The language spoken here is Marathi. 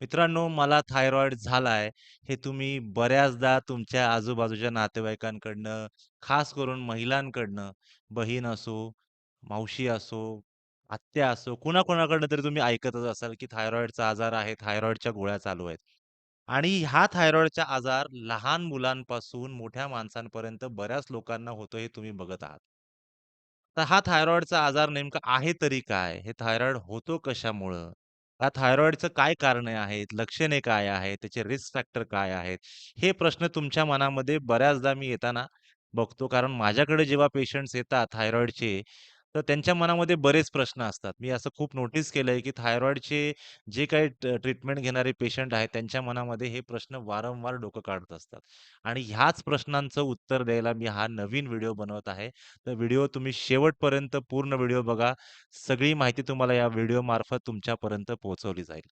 मित्रांनो, मला थायरॉईड झालाय, हे तुम्ही बऱ्याचदा तुमच्या आजूबाजूच्या नातेवाईकांकडनं, खास करून महिलांकडनं, बहीण असो, मावशी असो, आत्या असो, कुणाकुणाकडनं तरी तुम्ही ऐकतच असाल, की थायरॉईडचा आजार आहे, थायरॉईडच्या गोळ्या चालू आहेत. आणि हा थायरॉईडचा आजार लहान मुलांपासून मोठ्या माणसांपर्यंत बऱ्याच लोकांना होतो, हे तुम्ही बघत आहात. तर हा थायरॉईडचा आजार नेमका आहे तरी काय? हे थायरॉईड होतो कशामुळं? हा थायरॉईडचं काय कारणं आहेत? लक्षणे काय आहेत? त्याचे रिस्क फॅक्टर काय आहेत? हे प्रश्न तुमच्या मनामध्ये बऱ्याचदा मी येताना बघतो. कारण माझ्याकडे जेव्हा पेशंट्स येतात थायरॉईडचे, तर त्यांच्या मनामध्ये बरेच प्रश्न असतात. मी असं खूप नोटीस केलंय, की थायरॉईडचे जे काही ट ट्रीटमेंट घेणारे पेशंट आहेत, त्यांच्या मनामध्ये हे प्रश्न वारंवार डोकं काढत असतात. आणि ह्याच प्रश्नांचं उत्तर द्यायला मी हा नवीन व्हिडिओ बनवत आहे. तर व्हिडिओ तुम्ही शेवटपर्यंत पूर्ण व्हिडिओ बघा. सगळी माहिती तुम्हाला या व्हिडिओमार्फत तुमच्यापर्यंत पोहोचवली जाईल.